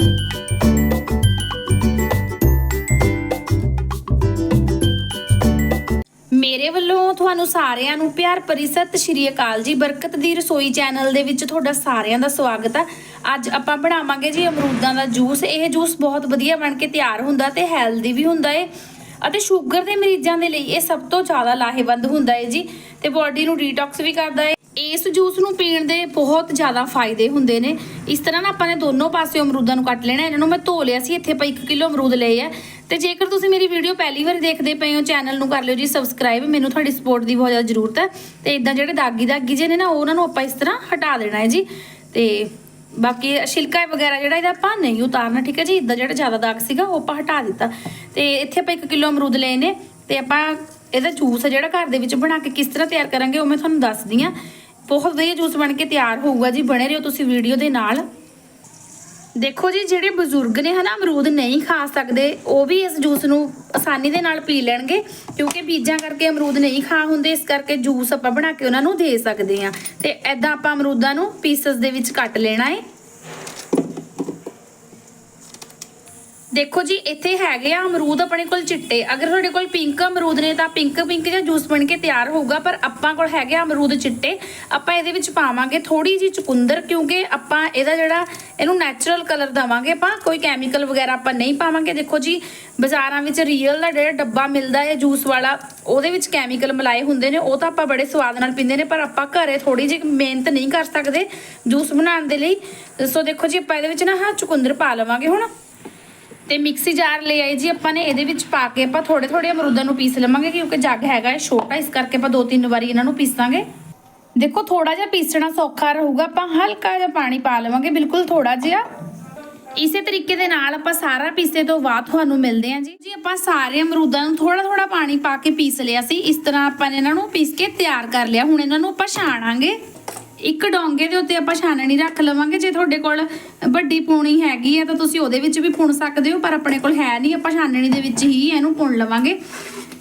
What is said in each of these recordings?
ਮੇਰੇ ਵੱਲੋਂ ਤੁਹਾਨੂੰ ਸਾਰਿਆਂ ਨੂੰ ਪਿਆਰ ਭਰੀ ਸਤਿ ਸ਼੍ਰੀ ਅਕਾਲ ਜੀ ਬਰਕਤ ਦੀ ਰਸੋਈ ਚੈਨਲ ਦੇ ਵਿੱਚ ਤੁਹਾਡਾ ਸਾਰਿਆਂ ਦਾ ਸਵਾਗਤ ਆ। ਅੱਜ ਆਪਾਂ ਬਣਾਵਾਂਗੇ ਜੀ ਅਮਰੂਦਾਂ ਦਾ ਜੂਸ। ਇਹ ਜੂਸ ਬਹੁਤ ਵਧੀਆ ਬਣ ਕੇ ਤਿਆਰ ਹੁੰਦਾ ਤੇ ਹੈਲਦੀ ਵੀ ਹੁੰਦਾ ਏ ਅਤੇ ਸ਼ੂਗਰ ਦੇ ਮਰੀਜ਼ਾਂ ਦੇ ਲਈ ਇਹ ਸਭ ਤੋਂ ਜ਼ਿਆਦਾ ਲਾਹੇਵੰਦ ਹੁੰਦਾ ਏ ਜੀ। ਤੇ ਬਾਡੀ ਨੂੰ ਡੀਟੌਕਸ ਵੀ ਕਰਦਾ ਏ। ਇਸ ਜੂਸ ਨੂੰ ਪੀਣ ਦੇ ਬਹੁਤ ਜ਼ਿਆਦਾ ਫਾਇਦੇ ਹੁੰਦੇ ਨੇ। ਇਸ ਤਰ੍ਹਾਂ ਨਾ ਆਪਾਂ ਨੇ ਦੋਨੋਂ ਪਾਸੇ ਅਮਰੂਦਾਂ ਨੂੰ ਕੱਟ ਲੈਣਾ, ਇਹਨਾਂ ਨੂੰ ਮੈਂ ਧੋ ਲਿਆ ਸੀ, ਇੱਥੇ ਆਪਾਂ 1 ਕਿਲੋ ਅਮਰੂਦ ਲਏ ਆ। ਤੇ ਜੇਕਰ ਤੁਸੀਂ ਮੇਰੀ ਵੀਡੀਓ ਪਹਿਲੀ ਵਾਰ ਦੇਖਦੇ ਪਏ ਹੋ, ਚੈਨਲ ਨੂੰ ਕਰ ਲਿਓ ਜੀ ਸਬਸਕ੍ਰਾਈਬ, ਮੈਨੂੰ ਤੁਹਾਡੀ ਸਪੋਰਟ ਦੀ ਬਹੁਤ ਜ਼ਿਆਦਾ ਜ਼ਰੂਰਤ ਹੈ। ਤੇ ਇਦਾਂ ਜਿਹੜੇ ਦਾਗੀ ਦਾਗੀ ਜੇ ਨੇ ਨਾ ਉਹਨਾਂ ਨੂੰ ਆਪਾਂ ਇਸ ਤਰ੍ਹਾਂ ਹਟਾ ਦੇਣਾ ਹੈ ਜੀ। ਤੇ ਬਾਕੀ ਛਿਲਕਾ ਵਗੈਰਾ ਜਿਹੜਾ ਇਹਦਾ ਆਪਾਂ ਨਹੀਂ ਉਤਾਰਨਾ, ਠੀਕ ਹੈ ਜੀ? ਇਦਾਂ ਜਿਹੜਾ ਜ਼ਿਆਦਾ ਦਾਗ ਸੀਗਾ, ਉਹ ਆਪਾਂ ਹਟਾ ਦਿੱਤਾ। ਤੇ ਇੱਥੇ ਆਪਾਂ 1 ਕਿਲੋ ਅਮਰੂਦ ਲਏ ਨੇ। ਤੇ ਆਪਾਂ ਇਹਦਾ ਜੂਸ ਹੈ ਜਿਹੜਾ ਘਰ ਦੇ ਵਿੱਚ ਬਣਾ ਕੇ ਕਿਸ ਤਰ੍ਹਾਂ ਤਿਆਰ ਕਰਾਂਗੇ, ਉਹ ਮੈਂ ਤੁਹਾਨੂੰ ਦੱਸਦੀ ਆ ਬਹੁਤ ਵਧੀਆ ਜੂਸ ਬਣ ਕੇ ਤਿਆਰ ਹੋਊਗਾ ਜੀ, ਬਣੇ ਰਹੋ ਤੁਸੀਂ ਵੀਡੀਓ ਦੇ ਨਾਲ। ਦੇਖੋ ਜੀ, ਜਿਹੜੇ ਬਜ਼ੁਰਗ ਨੇ ਹਨਾ, ਅਮਰੂਦ ਨਹੀਂ ਖਾ ਸਕਦੇ, ਉਹ ਵੀ ਇਸ ਜੂਸ ਨੂੰ ਆਸਾਨੀ ਦੇ ਨਾਲ ਪੀ ਲੈਣਗੇ, ਕਿਉਂਕਿ ਬੀਜਾਂ ਕਰਕੇ ਅਮਰੂਦ ਨਹੀਂ ਖਾ ਹੁੰਦੇ, ਇਸ ਕਰਕੇ ਜੂਸ ਆਪਾਂ ਬਣਾ ਕੇ ਉਹਨਾਂ ਨੂੰ ਦੇ ਸਕਦੇ ਆ ਤੇ ਐਦਾਂ ਆਪਾਂ ਅਮਰੂਦਾਂ ਨੂੰ ਪੀਸਸ ਦੇ ਵਿੱਚ ਕੱਟ ਲੈਣਾ ਏ। ਦੇਖੋ ਜੀ, ਇੱਥੇ ਹੈਗੇ ਆ ਅਮਰੂਦ ਆਪਣੇ ਕੋਲ ਚਿੱਟੇ। ਅਗਰ ਤੁਹਾਡੇ ਕੋਲ ਪਿੰਕ ਅਮਰੂਦ ਨੇ ਤਾਂ ਪਿੰਕ ਪਿੰਕ ਜਿਹਾ ਜੂਸ ਬਣ ਕੇ ਤਿਆਰ ਹੋਊਗਾ, ਪਰ ਆਪਾਂ ਕੋਲ ਹੈਗੇ ਆ ਅਮਰੂਦ ਚਿੱਟੇ। ਆਪਾਂ ਇਹਦੇ ਵਿੱਚ ਪਾਵਾਂਗੇ ਥੋੜੀ ਜੀ ਚੁਕੰਦਰ, ਕਿਉਂਕਿ ਆਪਾਂ ਇਹਦਾ ਜਿਹੜਾ ਇਹਨੂੰ ਨੈਚੁਰਲ ਕਲਰ ਦਵਾਂਗੇ ਆਪਾਂ, ਕੋਈ ਕੈਮੀਕਲ ਵਗੈਰਾ ਆਪਾਂ ਨਹੀਂ ਪਾਵਾਂਗੇ। ਦੇਖੋ ਜੀ, ਬਾਜ਼ਾਰਾਂ ਵਿੱਚ ਰੀਅਲ ਦਾ ਜਿਹੜਾ ਡੱਬਾ ਮਿਲਦਾ ਹੈ ਜੂਸ ਵਾਲਾ, ਉਹਦੇ ਵਿੱਚ ਕੈਮੀਕਲ ਮਿਲਾਏ ਹੁੰਦੇ ਨੇ, ਉਹ ਤਾਂ ਆਪਾਂ ਬੜੇ ਸਵਾਦ ਨਾਲ ਪੀਂਦੇ ਨੇ, ਪਰ ਆਪਾਂ ਘਰੇ ਥੋੜੀ ਜਿਹੀ ਮਿਹਨਤ ਨਹੀਂ ਕਰ ਸਕਦੇ ਜੂਸ ਬਣਾਉਣ ਦੇ ਲਈ। ਸੋ ਦੇਖੋ ਜੀ, ਆਪਾਂ ਇਹਦੇ ਵਿੱਚ ਨਾ ਹਾਂ ਚੁਕੰਦਰ ਪਾ ਲਵਾਂਗੇ ਹੁਣ। ਤੇ ਮਿਕਸੀ ਜਾਰ ਲੈ ਆਏ ਜੀ ਆਪਾਂ ਨੇ, ਇਹਦੇ ਵਿੱਚ ਪਾ ਕੇ ਆਪਾਂ ਥੋੜੇ ਥੋੜੇ ਅਮਰੂਦਾਂ ਨੂੰ ਪੀਸ ਲਵਾਂਗੇ ਕਿਉਂਕਿ ਜੱਗ ਹੈਗਾ ਇਹ ਛੋਟਾ, ਇਸ ਕਰਕੇ ਆਪਾਂ ਦੋ ਤਿੰਨ ਵਾਰੀ ਇਹਨਾਂ ਨੂੰ ਪੀਸਾਂਗੇ। ਦੇਖੋ ਥੋੜਾ ਜਿਹਾ ਪੀਸਣਾ ਸੌਖਾ ਰਹੂਗਾ, ਆਪਾਂ ਹਲਕਾ ਜਿਹਾ ਪਾਣੀ ਪਾ ਲਵਾਂਗੇ, ਬਿਲਕੁਲ ਥੋੜਾ ਜਿਹਾ। ਇਸੇ ਤਰੀਕੇ ਦੇ ਨਾਲ ਆਪਾਂ ਸਾਰਾ ਪੀਸੇ ਤੋਂ ਬਾਅਦ ਤੁਹਾਨੂੰ ਮਿਲਦੇ ਹਾਂ ਜੀ। ਜੀ, ਆਪਾਂ ਸਾਰੇ ਅਮਰੂਦਾਂ ਨੂੰ ਥੋੜਾ ਥੋੜਾ ਪਾਣੀ ਪਾ ਕੇ ਪੀਸ ਲਿਆ ਸੀ। ਇਸ ਤਰ੍ਹਾਂ ਆਪਾਂ ਨੇ ਇਹਨਾਂ ਨੂੰ ਪੀਸ ਕੇ ਤਿਆਰ ਕਰ ਲਿਆ। ਹੁਣ ਇਹਨਾਂ ਨੂੰ ਆਪਾਂ ਛਾਣਾਂਗੇ। ਇੱਕ ਡੋਂਗੇ ਦੇ ਉੱਤੇ ਆਪਾਂ ਛਾਨਣੀ ਰੱਖ ਲਵਾਂਗੇ, ਜੇ ਤੁਹਾਡੇ ਕੋਲ ਵੱਡੀ ਪੂਣੀ ਹੈਗੀ ਆ ਤਾਂ ਤੁਸੀਂ ਉਹਦੇ ਵਿੱਚ ਵੀ ਪੁਣ ਸਕਦੇ ਹੋ, ਪਰ ਆਪਣੇ ਕੋਲ ਹੈ ਨਹੀਂ, ਆਪਾਂ ਛਾਨਣੀ ਦੇ ਵਿੱਚ ਹੀ ਇਹਨੂੰ ਪੁਣ ਲਵਾਂਗੇ।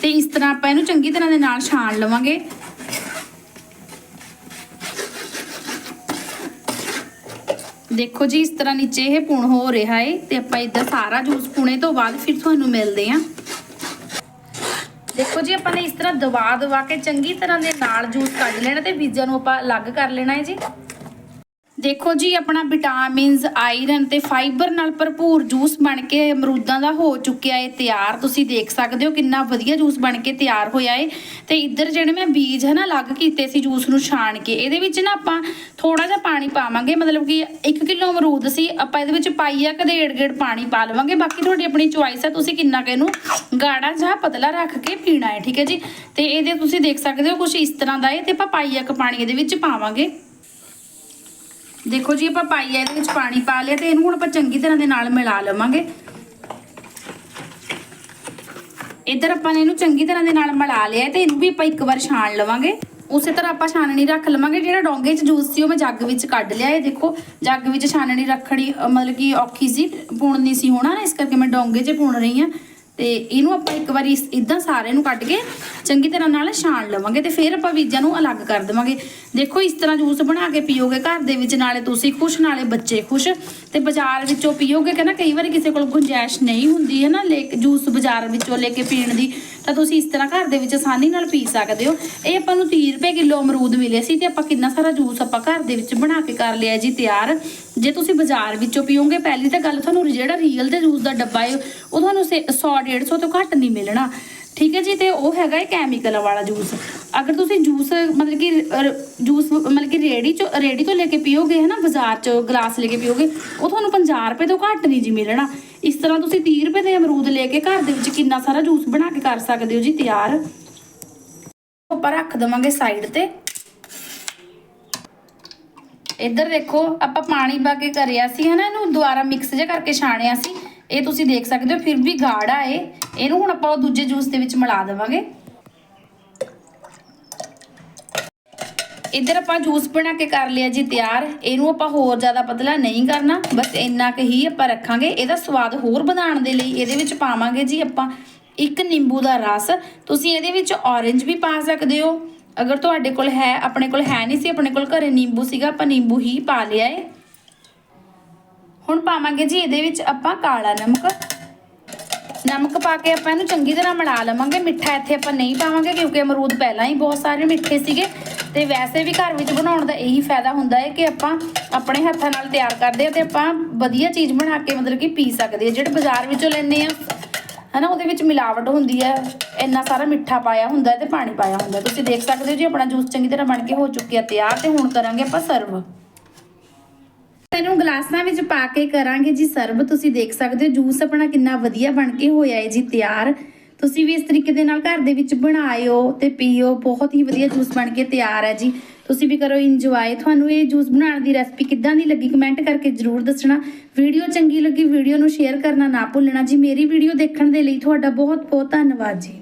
ਤੇ ਇਸ ਤਰ੍ਹਾਂ ਆਪਾਂ ਇਹਨੂੰ ਚੰਗੀ ਤਰ੍ਹਾਂ ਦੇ ਨਾਲ ਛਾਣ ਲਵਾਂਗੇ। ਦੇਖੋ ਜੀ, ਇਸ ਤਰ੍ਹਾਂ ਨੀਚੇ ਇਹ ਪੁਣ ਹੋ ਰਿਹਾ ਏ, ਤੇ ਆਪਾਂ ਇਦਾਂ ਸਾਰਾ ਜੂਸ ਪੁਣੇ ਤੋਂ ਬਾਅਦ ਫਿਰ ਤੁਹਾਨੂੰ ਮਿਲਦੇ ਆਂ ਦੇਖੋ ਜੀ, ਆਪਾਂ ਨੇ ਇਸ ਤਰ੍ਹਾਂ ਦਵਾ ਦਵਾ ਕੇ ਚੰਗੀ ਤਰ੍ਹਾਂ ਦੇ ਨਾਲ ਜੂਸ ਕੱਢ ਲੈਣਾ ਤੇ ਬੀਜਾਂ ਨੂੰ ਆਪਾਂ ਅਲੱਗ ਕਰ ਲੈਣਾ ਹੈ ਜੀ। ਦੇਖੋ ਜੀ, ਆਪਣਾ ਵਿਟਾਮਿਨਸ ਆਇਰਨ ਤੇ ਫਾਈਬਰ ਨਾਲ ਭਰਪੂਰ ਜੂਸ ਬਣ ਕੇ ਅਮਰੂਦਾਂ ਦਾ ਹੋ ਚੁੱਕਿਆ ਏ, ਤਿਆਰ। ਤੁਸੀਂ ਦੇਖ ਸਕਦੇ ਹੋ ਕਿੰਨਾ ਵਧੀਆ ਜੂਸ ਬਣ ਕੇ ਤਿਆਰ ਹੋਇਆ ਏ। ਤੇ ਇੱਧਰ ਜਿਹੜੇ ਮੈਂ ਬੀਜ ਹੈ ਨਾ ਅਲੱਗ ਕੀਤੇ ਸੀ ਜੂਸ ਨੂੰ ਛਾਣ ਕੇ, ਇਹਦੇ ਵਿੱਚ ਨਾ ਆਪਾਂ ਥੋੜਾ ਜਿਹਾ ਪਾਣੀ ਪਾਵਾਂਗੇ, ਮਤਲਬ ਕਿ 1 ਕਿਲੋ ਅਮਰੂਦ ਸੀ, ਆਪਾਂ ਇਹਦੇ ਵਿੱਚ ਪਾਈਆ ਕਦੇ ਗੇੜ ਪਾਣੀ ਪਾ ਲਵਾਂਗੇ। ਬਾਕੀ ਤੁਹਾਡੀ ਆਪਣੀ ਚੁਆਇਸ ਹੈ ਤੁਸੀਂ ਕਿੰਨਾ ਕੁ ਇਹਨੂੰ ਗਾੜਾ ਜਾਂ ਪਤਲਾ ਰੱਖ ਕੇ ਪੀਣਾ ਹੈ ਠੀਕ ਹੈ ਜੀ? ਤੇ ਇਹਦੇ ਤੁਸੀਂ ਦੇਖ ਸਕਦੇ ਹੋ ਕੁਝ ਇਸ ਤਰ੍ਹਾਂ ਦਾ ਏ, ਤੇ ਆਪਾਂ ਪਾਈਆ ਕ ਪਾਣੀ ਇਹਦੇ ਵਿੱਚ ਪਾਵਾਂਗੇ। ਦੇਖੋ ਜੀ, ਆਪਾਂ ਪਾਈਆ ਇਹਦੇ ਵਿੱਚ ਪਾਣੀ ਪਾ ਲਿਆ ਤੇ ਇਹਨੂੰ ਹੁਣ ਆਪਾਂ ਚੰਗੀ ਤਰ੍ਹਾਂ ਦੇ ਨਾਲ ਮਿਲਾ ਲਵਾਂਗੇ। ਇੱਧਰ ਆਪਾਂ ਨੇ ਇਹਨੂੰ ਚੰਗੀ ਤਰ੍ਹਾਂ ਦੇ ਨਾਲ ਮਿਲਾ ਲਿਆ ਤੇ ਇਹਨੂੰ ਵੀ ਆਪਾਂ ਇੱਕ ਵਾਰ ਛਾਣ ਲਵਾਂਗੇ। ਉਸੇ ਤਰ੍ਹਾਂ ਆਪਾਂ ਛਾਨਣੀ ਰੱਖ ਲਵਾਂਗੇ, ਜਿਹੜਾ ਡੋਂਗੇ 'ਚ ਜੂਸ ਸੀ ਉਹ ਮੈਂ ਜੱਗ ਵਿੱਚ ਕੱਢ ਲਿਆ ਇਹ ਦੇਖੋ, ਜੱਗ ਵਿੱਚ ਛਾਨਣੀ ਰੱਖਣੀ ਮਤਲਬ ਕਿ ਔਖੀ ਸੀ ਪੁਣਨੀ ਸੀ ਹੋਣਾ, ਇਸ ਕਰਕੇ ਮੈਂ ਡੋਂਗੇ 'ਚ ਪੁਣ ਰਹੀ ਹਾਂ। ਤੇ ਇਹਨੂੰ ਆਪਾਂ ਇੱਕ ਵਾਰੀ ਇਸ- ਇਦਾਂ ਸਾਰੇ ਨੂੰ ਕੱਢ ਕੇ ਚੰਗੀ ਤਰ੍ਹਾਂ ਨਾਲ ਛਾਣ ਲਵਾਂਗੇ ਤੇ ਫਿਰ ਆਪਾਂ ਬੀਜਾਂ ਨੂੰ ਅਲੱਗ ਕਰ ਦੇਵਾਂਗੇ। ਦੇਖੋ, ਇਸ ਤਰ੍ਹਾਂ ਜੂਸ ਬਣਾ ਕੇ ਪੀਓਗੇ ਘਰ ਦੇ ਵਿੱਚ, ਨਾਲੇ ਤੁਸੀਂ ਖੁਸ਼, ਨਾਲੇ ਬੱਚੇ ਖੁਸ਼। ਤੇ ਬਾਜ਼ਾਰ ਵਿੱਚੋਂ ਪੀਓਗੇ ਕਹਿੰਦਾ ਕਈ ਵਾਰੀ ਕਿਸੇ ਕੋਲ ਗੁੰਜਾਇਸ਼ ਨਹੀਂ ਹੁੰਦੀ ਹੈ ਨਾ, ਲੈ ਜੂਸ ਬਾਜ਼ਾਰ ਵਿੱਚੋਂ ਲੈ ਕੇ ਪੀਣ ਦੀ, ਤਾਂ ਤੁਸੀਂ ਇਸ ਤਰ੍ਹਾਂ ਘਰ ਦੇ ਵਿੱਚ ਆਸਾਨੀ ਨਾਲ ਪੀ ਸਕਦੇ ਹੋ। ਇਹ ਆਪਾਂ ਨੂੰ 30 ਰੁਪਏ ਕਿਲੋ ਅਮਰੂਦ ਮਿਲੇ ਸੀ ਤੇ ਆਪਾਂ ਕਿੰਨਾ ਸਾਰਾ ਜੂਸ ਆਪਾਂ ਘਰ ਦੇ ਵਿੱਚ ਬਣਾ ਕੇ ਕਰ ਲਿਆ ਜੀ, ਤਿਆਰ। ਜੇ ਤੁਸੀਂ ਬਾਜ਼ਾਰ ਵਿੱਚੋਂ ਪੀਓਗੇ, ਪਹਿਲੀ ਤਾਂ ਗੱਲ ਤੁਹਾਨੂੰ ਜਿਹੜਾ ਰੀਅਲ ਦੇ ਜੂਸ ਦਾ ਡੱਬਾ ਹੈ ਉਹ ਤੁਹਾਨੂੰ 100 150 ਤੋਂ ਘੱਟ ਨਹੀਂ ਮਿਲਣਾ। ਠੀਕ ਹੈ ਜੀ? ਤੇ ਉਹ ਹੈਗਾ ਹੈ ਕੈਮੀਕਲ ਵਾਲਾ ਜੂਸ ਅਗਰ ਤੁਸੀਂ ਜੂਸ ਮਤਲਬ ਕਿ ਜੂਸ ਮਤਲਬ ਕਿ ਰੇੜੀ ਚੋਂ, ਰੇੜੀ ਤੋਂ ਲੈ ਕੇ ਪੀਓਗੇ ਹੈ ਨਾ ਬਾਜ਼ਾਰ ਚ ਗਲਾਸ ਲੈ ਕੇ ਪੀਓਗੇ, ਉਹ ਤੁਹਾਨੂੰ 50 ਰੁਪਏ ਤੋਂ ਘੱਟ ਨਹੀਂ ਜੀ ਮਿਲਣਾ। ਇਸ ਤਰ੍ਹਾਂ ਤੁਸੀਂ 30 ਰੁਪਏ ਦੇ ਅਮਰੂਦ ਲੈ ਕੇ ਘਰ ਦੇ ਵਿੱਚ ਕਿੰਨਾ ਸਾਰਾ ਜੂਸ ਬਣਾ ਕੇ ਕਰ ਸਕਦੇ ਹੋ ਜੀ? ਤਿਆਰ? ਆਪਾਂ ਰੱਖ ਦਵਾਂਗੇ ਸਾਈਡ ਤੇ। ਇੱਧਰ ਦੇਖੋ, ਆਪਾਂ ਪਾਣੀ ਪਾ ਕੇ ਕਰਿਆ ਸੀ, ਹਨਾ, ਇਹਨੂੰ ਦੁਬਾਰਾ ਮਿਕਸ ਜਿਹਾ ਕਰਕੇ ਛਾਣਿਆ ਸੀ। ਇਹ ਤੁਸੀਂ ਦੇਖ ਸਕਦੇ ਹੋ, ਫਿਰ ਵੀ ਗਾੜਾ ਏ। ਇਹਨੂੰ ਹੁਣ ਆਪਾਂ ਉਹ ਦੂਜੇ ਜੂਸ ਦੇ ਵਿੱਚ ਮਿਲਾ ਦੇਵਾਂਗੇ। ਇੱਧਰ ਆਪਾਂ ਜੂਸ ਬਣਾ ਕੇ ਕਰ ਲਿਆ ਜੀ ਤਿਆਰ। ਇਹਨੂੰ ਆਪਾਂ ਹੋਰ ਜ਼ਿਆਦਾ ਪਤਲਾ ਨਹੀਂ ਕਰਨਾ, ਬਸ ਇੰਨਾ ਕੁ ਹੀ ਆਪਾਂ ਰੱਖਾਂਗੇ। ਇਹਦਾ ਸਵਾਦ ਹੋਰ ਵਧਾਉਣ ਦੇ ਲਈ ਇਹਦੇ ਵਿੱਚ ਪਾਵਾਂਗੇ ਜੀ ਆਪਾਂ ਇੱਕ ਨਿੰਬੂ ਦਾ ਰਸ। ਤੁਸੀਂ ਇਹਦੇ ਵਿੱਚ ਔਰੇਂਜ ਵੀ ਪਾ ਸਕਦੇ ਹੋ। ਅਗਰ ਤੁਹਾਡੇ ਕੋਲ ਹੈ, ਆਪਣੇ ਕੋਲ ਹੈ ਨਹੀਂ ਸੀ, ਆਪਣੇ ਕੋਲ ਘਰੇ ਨਿੰਬੂ ਸੀਗਾ, ਆਪਾਂ ਨਿੰਬੂ ਹੀ ਪਾ ਲਿਆ ਏ। ਹੁਣ ਪਾਵਾਂਗੇ ਜੀ, ਇਹਦੇ ਵਿੱਚ ਆਪਾਂ ਕਾਲਾ ਨਮਕ। ਨਮਕ ਪਾ ਕੇ ਆਪਾਂ ਇਹਨੂੰ ਚੰਗੀ ਤਰ੍ਹਾਂ ਮਿਲਾ ਲਵਾਂਗੇ। ਮਿੱਠਾ ਇੱਥੇ ਆਪਾਂ ਨਹੀਂ ਪਾਵਾਂਗੇ, ਕਿਉਂਕਿ ਅਮਰੂਦ ਪਹਿਲਾਂ ਹੀ ਬਹੁਤ ਸਾਰੇ ਮਿੱਠੇ ਸੀਗੇ। ਤੇ ਵੈਸੇ ਵੀ ਘਰ ਵਿੱਚ ਬਣਾਉਣ ਦਾ ਇਹੀ ਫਾਇਦਾ ਹੁੰਦਾ ਹੈ ਕਿ ਆਪਾਂ ਆਪਣੇ ਹੱਥਾਂ ਨਾਲ ਤਿਆਰ ਕਰਦੇ ਆ ਤੇ ਆਪਾਂ ਵਧੀਆ ਚੀਜ਼ ਬਣਾ ਕੇ ਮਤਲਬ ਕਿ ਪੀ ਸਕਦੇ ਆ। ਜਿਹੜੇ ਬਾਜ਼ਾਰ ਵਿੱਚੋਂ ਲੈਂਦੇ ਆ, ਹਨਾ, ਉਹਦੇ ਵਿੱਚ ਮਿਲਾਵਟ ਹੁੰਦੀ ਹੈ ਇੰਨਾ ਸਾਰਾ ਮਿੱਠਾ ਪਾਇਆ ਹੁੰਦਾ ਹੈ ਤੇ ਪਾਣੀ ਪਾਇਆ ਹੁੰਦਾ। ਤੁਸੀਂ ਦੇਖ ਸਕਦੇ ਹੋ ਜੀ, ਆਪਣਾ ਜੂਸ ਚੰਗੀ ਤਰ੍ਹਾਂ ਬਣ ਕੇ ਹੋ ਚੁੱਕਿਆ, ਤਿਆਰ ਤੇ ਹੁਣ ਕਰਾਂਗੇ ਆਪਾਂ ਸਰਵ। ਇਹਨੂੰ ਗਲਾਸਾਂ ਵਿੱਚ ਪਾ ਕੇ ਕਰਾਂਗੇ ਜੀ ਸਰਵ। ਤੁਸੀਂ ਦੇਖ ਸਕਦੇ ਹੋ, ਜੂਸ ਆਪਣਾ ਕਿੰਨਾ ਵਧੀਆ ਬਣ ਕੇ ਹੋਇਆ ਹੈ ਜੀ, ਤਿਆਰ। ਤੁਸੀਂ ਵੀ ਇਸ ਤਰੀਕੇ ਦੇ ਨਾਲ ਘਰ ਦੇ ਵਿੱਚ ਬਣਾਇਓ ਤੇ ਪੀਓ, ਬਹੁਤ ਹੀ ਵਧੀਆ ਜੂਸ ਬਣ ਕੇ ਤਿਆਰ ਹੈ ਜੀ। ਤੁਸੀਂ ਵੀ ਕਰੋ ਇੰਜੋਏ ਤੁਹਾਨੂੰ ਇਹ ਜੂਸ ਬਣਾਉਣ ਦੀ ਰੈਸਪੀ ਕਿੱਦਾਂ ਦੀ ਲੱਗੀ ਕਮੈਂਟ ਕਰਕੇ ਜਰੂਰ ਦੱਸਣਾ। ਵੀਡੀਓ ਚੰਗੀ ਲੱਗੀ, ਵੀਡੀਓ ਨੂੰ ਸ਼ੇਅਰ ਕਰਨਾ ਨਾ ਭੁੱਲਣਾ ਜੀ। ਮੇਰੀ ਵੀਡੀਓ ਦੇਖਣ ਦੇ ਲਈ ਤੁਹਾਡਾ ਬਹੁਤ ਬਹੁਤ ਧੰਨਵਾਦ ਜੀ।